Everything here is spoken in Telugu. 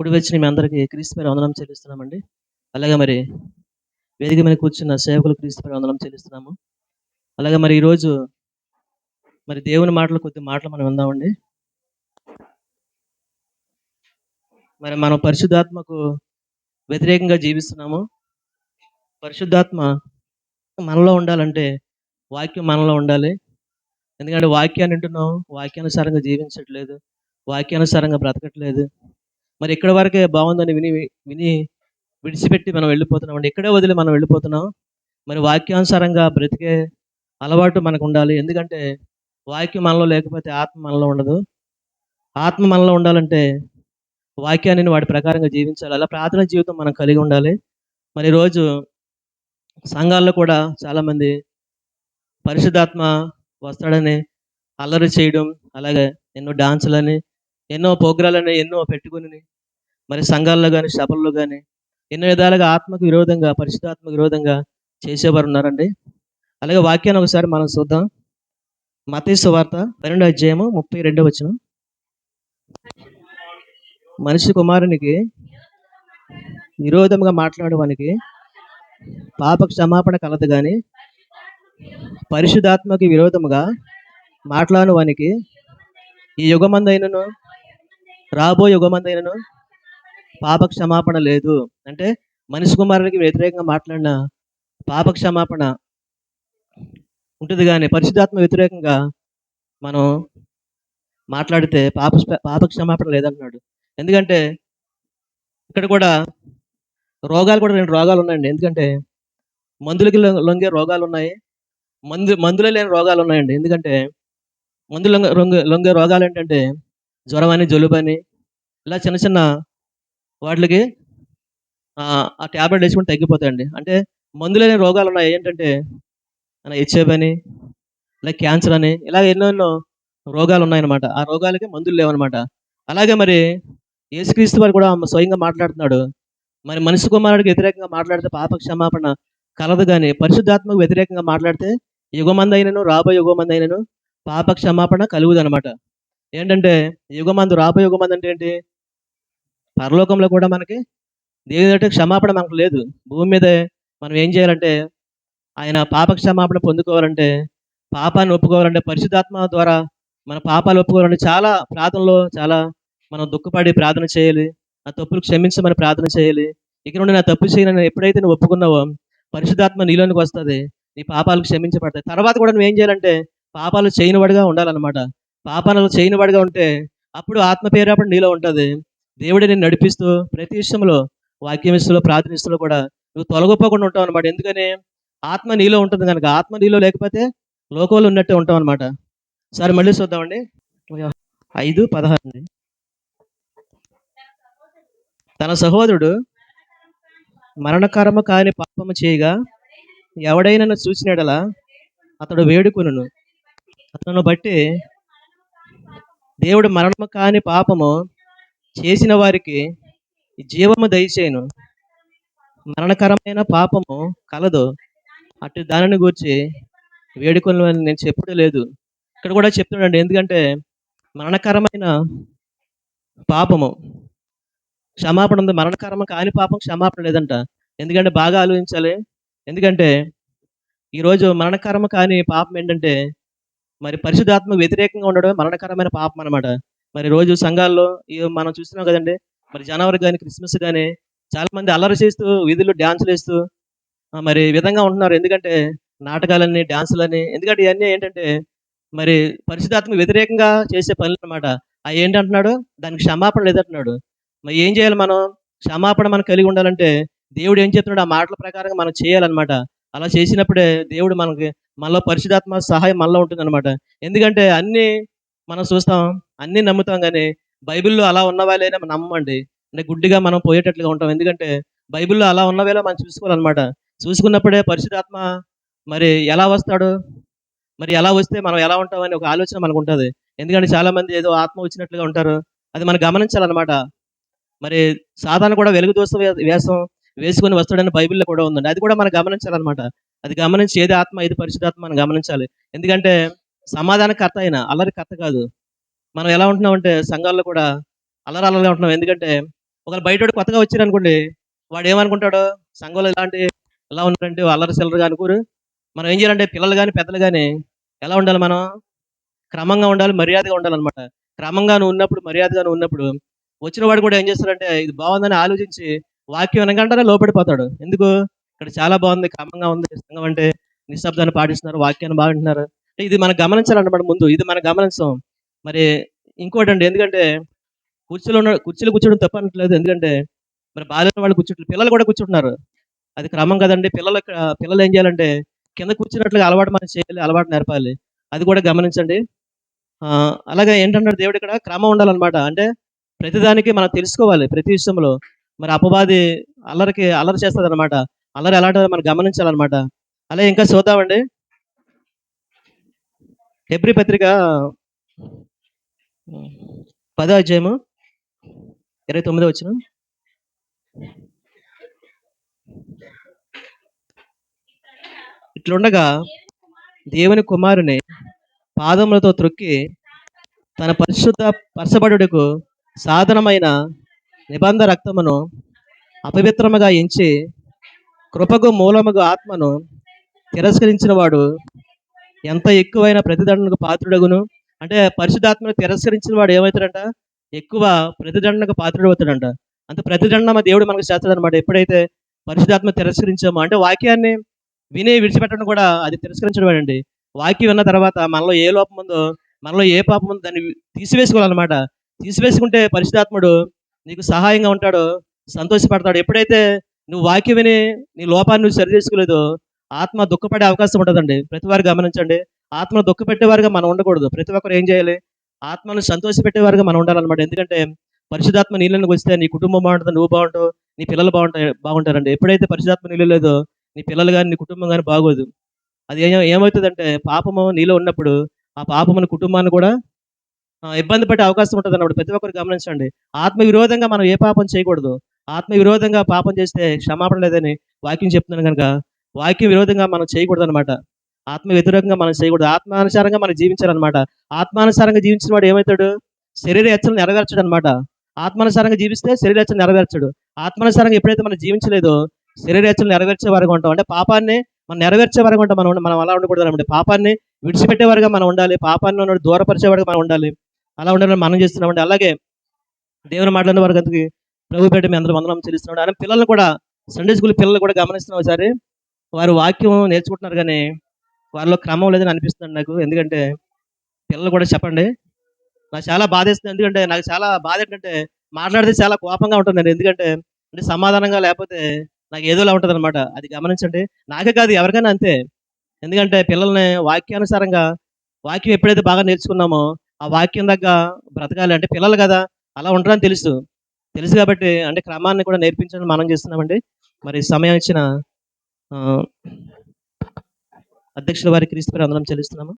కుడి వచ్చిన మీ అందరికీ క్రీస్తు పేరు వందనం చెల్లిస్తున్నామండి. అలాగే మరి వేదిక మీద కూర్చున్న సేవకులు క్రీస్తు పేరు వందనం చెల్లిస్తున్నాము. అలాగే మరి ఈరోజు మరి దేవుని మాటలు కొద్ది మాటలు మనం విందామండి. మరి మనం పరిశుద్ధాత్మకు వ్యతిరేకంగా జీవిస్తున్నాము. పరిశుద్ధాత్మ మనలో ఉండాలంటే వాక్యం మనలో ఉండాలి. ఎందుకంటే వాక్యాన్ని వింటున్నాం వాక్యానుసారంగా జీవించట్లేదు వాక్యానుసారంగా బ్రతకట్లేదు. మరి ఇక్కడ వరకే బాగుందని విని విని విడిచిపెట్టి మనం వెళ్ళిపోతున్నాం అండి. ఇక్కడే వదిలి మనం వెళ్ళిపోతున్నాం. మరి వాక్యానుసారంగా బ్రతికే అలవాటు మనకు ఉండాలి ఎందుకంటే వాక్యం మనలో లేకపోతే ఆత్మ మనలో ఉండదు. ఆత్మ మనలో ఉండాలంటే వాక్యాన్ని వాటి ప్రకారంగా జీవించాలి. అలా ప్రార్థన జీవితం మనం కలిగి ఉండాలి. మరి రోజు సంఘాల్లో కూడా చాలామంది పరిశుద్ధాత్మ వస్తాడని అల్లరి చేయడం అలాగే ఎన్నో డాన్సులని ఎన్నో పోగ్రాలని ఎన్నో పెట్టుకుని మరి సంఘాల్లో కానీ సభల్లో కానీ ఎన్నో విధాలుగా ఆత్మకు విరోధంగా పరిశుద్ధాత్మకు విరోధంగా చేసేవారు ఉన్నారండి అలాగే వాక్యాన్ని ఒకసారి మనం చూద్దాం. మతీసు వార్త పన్నెండో అధ్యాయము ముప్పై రెండో వచ్చిన మనిషి కుమారునికి విరోధంగా మాట్లాడేవానికి పాప క్షమాపణ కలదు కానీ పరిశుధాత్మకి విరోధముగా మాట్లాడవానికి ఈ యుగమందైనను రాబో యుగమందైనను పాప క్షమాపణ లేదు. అంటే మనిషి కుమారునికి వ్యతిరేకంగా మాట్లాడిన పాప క్షమాపణ ఉంటుంది కానీ పరిశుద్ధాత్మ వ్యతిరేకంగా మనం మాట్లాడితే పాప పాప క్షమాపణ లేదంటున్నాడు. ఎందుకంటే ఇక్కడ కూడా రోగాలు కూడా రెండు రోగాలు ఉన్నాయండి. ఎందుకంటే మందులకి లొంగే రోగాలు ఉన్నాయి. మందు మందులే లేని రోగాలు ఉన్నాయండి. ఎందుకంటే మందులు లొంగ లొంగే రోగాలు ఏంటంటే జ్వరం అని జలుబు అని ఇలా చిన్న చిన్న వాటికి ఆ ట్యాబ్లెట్ వేసుకుంటే తగ్గిపోతాయండి. అంటే మందులు రోగాలు ఉన్నాయి ఏంటంటే హెచ్ఐవి అని ఇలా క్యాన్సర్ అని ఇలా ఎన్నో ఎన్నో రోగాలు ఉన్నాయన్నమాట ఆ రోగాలకి మందులు లేవన్నమాట. అలాగే మరి యేసుక్రీస్తు వారు కూడా స్వయంగా మాట్లాడుతున్నాడు. మరి మనిషి కుమారుడికి వ్యతిరేకంగా మాట్లాడితే పాప క్షమాపణ కలదు కానీ పరిశుద్ధాత్మకు వ్యతిరేకంగా మాట్లాడితే యుగమందైనను రాబోయే యుగమందైనను పాప క్షమాపణ కలుగుదనమాట ఏంటంటే యుగమందు రాబోయే యుగమంది అంటే ఏంటి? పరలోకంలో కూడా మనకి దేవుని అంటే క్షమాపణ మనకు లేదు. భూమి మీద మనం ఏం చేయాలంటే ఆయన పాప క్షమాపణ పొందుకోవాలంటే పాపాన్ని ఒప్పుకోవాలంటే పరిశుద్ధాత్మ ద్వారా మన పాపాలు ఒప్పుకోవాలంటే చాలా ప్రార్థనలో చాలా మనం దుఃఖపడి ప్రార్థన చేయాలి. ఆ తప్పులు క్షమించమని ప్రార్థన చేయాలి. ఇక నుండి నా తప్పు చేయనని ఎప్పుడైతే నువ్వు ఒప్పుకున్నావో పరిశుద్ధాత్మ నీలోనికి వస్తుంది. నీ పాపాలు క్షమించబడతాయి. తర్వాత కూడా నువ్వు ఏం చేయాలంటే పాపాలు చేయనివాడిగా ఉండాలన్నమాట. పాపాలు చేయనివాడిగా ఉంటే అప్పుడు ఆత్మ పేరేపడి నీలో ఉంటుంది. దేవుడే నేను నడిపిస్తూ ప్రతి విషయంలో వాక్యం విషయంలో ప్రార్థన కూడా నువ్వు తొలగిపోకుండా ఉంటావు అనమాట ఎందుకని? ఆత్మ నీలో ఉంటుంది కనుక. ఆత్మ నీలో లేకపోతే లోకంలో ఉన్నట్టే ఉంటాం అనమాట సరే మళ్ళీ చూద్దామండి. ఐదు పదహారు. అండి తన సహోదరుడు మరణకరము కాని పాపము చేయగా ఎవడైనా చూసినడలా అతడు వేడుకును అతను బట్టి దేవుడు మరణము కాని పాపము చేసిన వారికి జీవము దయచేయను. మరణకరమైన పాపము కలదు. అటు దానిని గూర్చి వేడుకలు అని నేను చెప్పుడు లేదు. ఇక్కడ కూడా చెప్తున్నాడు ఎందుకంటే మరణకరమైన పాపము క్షమాపణ ఉంది. మరణకరమ కాని పాపం క్షమాపణ లేదంట. ఎందుకంటే బాగా ఆలోచించాలి. ఎందుకంటే ఈరోజు మరణకరమ కాని పాపం ఏంటంటే మరి పరిశుద్ధాత్మ వ్యతిరేకంగా ఉండడమే మరణకరమైన పాపం అనమాట మరి రోజు సంఘాల్లో మనం చూస్తున్నాం కదండి. మరి జనవరి కానీ క్రిస్మస్ కానీ చాలా మంది అల్లరి చేస్తూ వీధుల్లో డ్యాన్సులు వేస్తూ మరి ఈ విధంగా ఉంటున్నారు. ఎందుకంటే నాటకాలని డ్యాన్సులని ఎందుకంటే ఇవన్నీ ఏంటంటే మరి పరిశుద్ధాత్మ వ్యతిరేకంగా చేసే పనులు అనమాట అవి ఏంటంటున్నాడు? దానికి క్షమాపణ లేదంటున్నాడు. మరి ఏం చేయాలి మనం? క్షమాపణ మనం కలిగి ఉండాలంటే దేవుడు ఏం చెప్తున్నాడు? ఆ మాటల ప్రకారంగా మనం చేయాలన్నమాట. అలా చేసినప్పుడే దేవుడు మనకి మనలో పరిశుధాత్మ సహాయం మనలో ఉంటుందన్నమాట. ఎందుకంటే అన్నీ మనం చూస్తాం అన్నీ నమ్ముతాం కానీ బైబిల్లో అలా ఉన్నవాళ్ళైనా మనం నమ్మండి. అంటే గుడ్డిగా మనం పోయేటట్లుగా ఉంటాం. ఎందుకంటే బైబిల్లో అలా ఉన్నవేళ మనం చూసుకోవాలన్నమాట. చూసుకున్నప్పుడే పరిశుధాత్మ మరి ఎలా వస్తాడు? మరి ఎలా వస్తే మనం ఎలా ఉంటామని ఒక ఆలోచన మనకు ఉంటుంది. ఎందుకంటే చాలా మంది ఏదో ఆత్మ వచ్చినట్లుగా ఉంటారు. అది మనం గమనించాలన్నమాట. మరి సాధారణ కూడా వెలుగు దోష వేషం వేసుకొని వస్తాడని బైబిల్లో కూడా ఉందండి. అది కూడా మనం గమనించాలన్నమాట. అది గమనించి ఏది ఆత్మ ఏది పరిశుధాత్మ మనం గమనించాలి. ఎందుకంటే సమాధానకర్త అయిన అల్లరి కర్త కాదు. మనం ఎలా ఉంటున్నాం అంటే సంఘాల్లో కూడా అల్లరి అల్లరి ఉంటున్నాం. ఎందుకంటే ఒకవేళ బయటోడు కొత్తగా వచ్చారనుకోండి వాడు ఏమనుకుంటాడు సంఘంలో ఇలాంటి ఎలా ఉన్నారంటే అల్లరి చిల్లరగా అనుకోరు. మనం ఏం చేయాలంటే పిల్లలు కానీ పెద్దలు కానీ ఎలా ఉండాలి మనం? క్రమంగా ఉండాలి మర్యాదగా ఉండాలన్నమాట. క్రమంగా ఉన్నప్పుడు మర్యాదగా ఉన్నప్పుడు వచ్చిన వాడు కూడా ఏం చేస్తారంటే ఇది బాగుందని ఆలోచించి వాక్యం అనగానే లోపడిపోతాడు. ఎందుకు? ఇక్కడ చాలా బాగుంది క్రమంగా ఉంది సంఘం అంటే నిశ్శబ్దాన్ని పాటిస్తున్నారు వాక్యాన్ని బాగుంటున్నారు ఇది మనం గమనించాలన్నమాట ముందు ఇది మనం గమనించాం. మరి ఇంకోటి అండి ఎందుకంటే కుర్చీలో ఉన్న కుర్చీలో కూర్చోడం తప్ప అనట్లేదు ఎందుకంటే మరి బాధ్యత వాళ్ళు కూర్చుంటారు. పిల్లలు కూడా కూర్చుంటున్నారు. అది క్రమం కదండి. పిల్లలు పిల్లలు ఏం చేయాలంటే కింద కూర్చున్నట్లుగా అలవాటు మనం చేయాలి అలవాటు నేర్పాలి. అది కూడా గమనించండి. ఆ, అలాగే ఏంటంటాడు దేవుడు ఇక్కడ క్రమం ఉండాలన్నమాట. అంటే ప్రతిదానికి మనం తెలుసుకోవాలి. ప్రతి విషయంలో మరి అపవాది అల్లరికి అల్లరి చేస్తుంది అనమాట అల్లరి ఎలాంటిదో మనం గమనించాలన్నమాట. అలాగే ఇంకా చూద్దామండి. హెబ్రి పత్రిక పదో అధ్యాయము ఇరవై తొమ్మిదో వచ్చిన ఇట్లుండగా దేవుని కుమారుని పాదములతో త్రొక్కి తన పరిశుద్ధ పరచబడుకు సాధనమైన నిబంధ రక్తమును అపవిత్రముగా ఎంచి కృపకు మూలముగా ఆత్మను తిరస్కరించిన వాడు ఎంత ఎక్కువైన ప్రతిదండనకు పాత్రుడగును? అంటే పరిశుధాత్మను తిరస్కరించిన వాడు ఏమవుతాడంట? ఎక్కువ ప్రతిదండనకు పాత్రుడు అవుతాడంట అంత ప్రతిదండన దేవుడు మనకు చేస్తాడు అనమాట ఎప్పుడైతే పరిశుధాత్మ తిరస్కరించామో అంటే వాక్యాన్ని విని విడిచిపెట్టడం కూడా అది తిరస్కరించడం అండి వాక్యం విన్న తర్వాత మనలో ఏ లోపం ఉందో మనలో ఏ పాపం ఉందో దాన్ని తీసివేసుకోవాలన్నమాట. తీసివేసుకుంటే పరిశుధాత్ముడు నీకు సహాయంగా ఉంటాడు సంతోషపడతాడు ఎప్పుడైతే నువ్వు వాక్యం విని నీ లోపాన్ని నువ్వు సరి చేసుకోలేదో ఆత్మ దుఃఖపడే అవకాశం ఉంటుందండి. ప్రతి వారు గమనించండి. ఆత్మ దుఃఖపెట్టేవారుగా మనం ఉండకూడదు. ప్రతి ఒక్కరు ఏం చేయాలి? ఆత్మను సంతోషపెట్టేవారుగా మనం ఉండాలన్నమాట. ఎందుకంటే పరిశుధాత్మ నీళ్ళని వస్తే నీ కుటుంబం బాగుంటుంది నువ్వు బాగుంటావు నీ పిల్లలు బాగుంటాయి బాగుంటారండి. ఎప్పుడైతే పరిశుధాత్మ నీళ్ళు లేదో నీ పిల్లలు కానీ నీ కుటుంబం కానీ బాగోదు. అది ఏమవుతుందంటే పాపము నీలో ఉన్నప్పుడు ఆ పాపముని కుటుంబాన్ని కూడా ఇబ్బంది పడే అవకాశం ఉంటుంది అన్నప్పుడు ప్రతి ఒక్కరు గమనించండి. ఆత్మ విరోధంగా మనం ఏ పాపం చేయకూడదు. ఆత్మ విరోధంగా పాపం చేస్తే క్షమాపణ లేదని వాక్యం చెప్తున్నాను కనుక వాక్యం విరోధంగా మనం చేయకూడదు అనమాట ఆత్మ వ్యతిరేకంగా మనం చేయకూడదు. ఆత్మానుసారంగా మనం జీవించాలన్నమాట. ఆత్మానుసారంగా జీవించిన వాడు ఏమవుతాడు? శరీర హెచ్చలు నెరవేర్చడు అనమాట ఆత్మానుసారంగా జీవిస్తే శరీర హెచ్చలు నెరవేర్చడు. ఆత్మానుసారంగా ఎప్పుడైతే మనం జీవించలేదో శరీర హెచ్చలు నెరవేర్చే వారుగా ఉంటాం. అంటే పాపాన్ని మనం నెరవేర్చే వరకు ఉంటాం మనం మనం అలా ఉండకూడదు అనమాట పాపాన్ని విడిచిపెట్టేవారుగా మనం ఉండాలి. పాపాన్ని దూరపరిచే దూరపరిచేవారుగా మనం ఉండాలి. అలా ఉండాలని మనం చేస్తున్నామండి. అలాగే దేవుని మాట్లాడిన వారికి అందుకు ప్రభు పేట మీ అందరూ వందనం చెల్లిస్తున్నాడు అని పిల్లలు కూడా సండే స్కూల్ పిల్లలు కూడా గమనిస్తున్నాం ఒకసారి. వారు వాక్యం నేర్చుకుంటున్నారు కానీ వారిలో క్రమం లేదని అనిపిస్తుంది నాకు. ఎందుకంటే పిల్లలు కూడా చెప్పండి. నాకు చాలా బాధేస్తుంది ఎందుకంటే నాకు చాలా బాధ ఏంటంటే మాట్లాడితే చాలా కోపంగా ఉంటుంది నేను ఎందుకంటే అంటే సమాధానంగా లేకపోతే నాకు ఏదోలా ఉంటుంది అనమాట అది గమనించండి. నాకే కాదు ఎవరికైనా అంతే. ఎందుకంటే పిల్లల్ని వాక్యానుసారంగా వాక్యం ఎప్పుడైతే బాగా నేర్చుకున్నామో ఆ వాక్యం దగ్గర బ్రతకాలి. అంటే పిల్లలు కదా అలా ఉంటారని తెలుసు. తెలుసు కాబట్టి అంటే క్రమాన్ని కూడా నేర్పించడం మనం చేస్తున్నామండి. మరి సమయం ఇచ్చిన అధ్యక్షుల వారికి క్రీస్తు పేరు అందరం చెల్లిస్తున్నాము?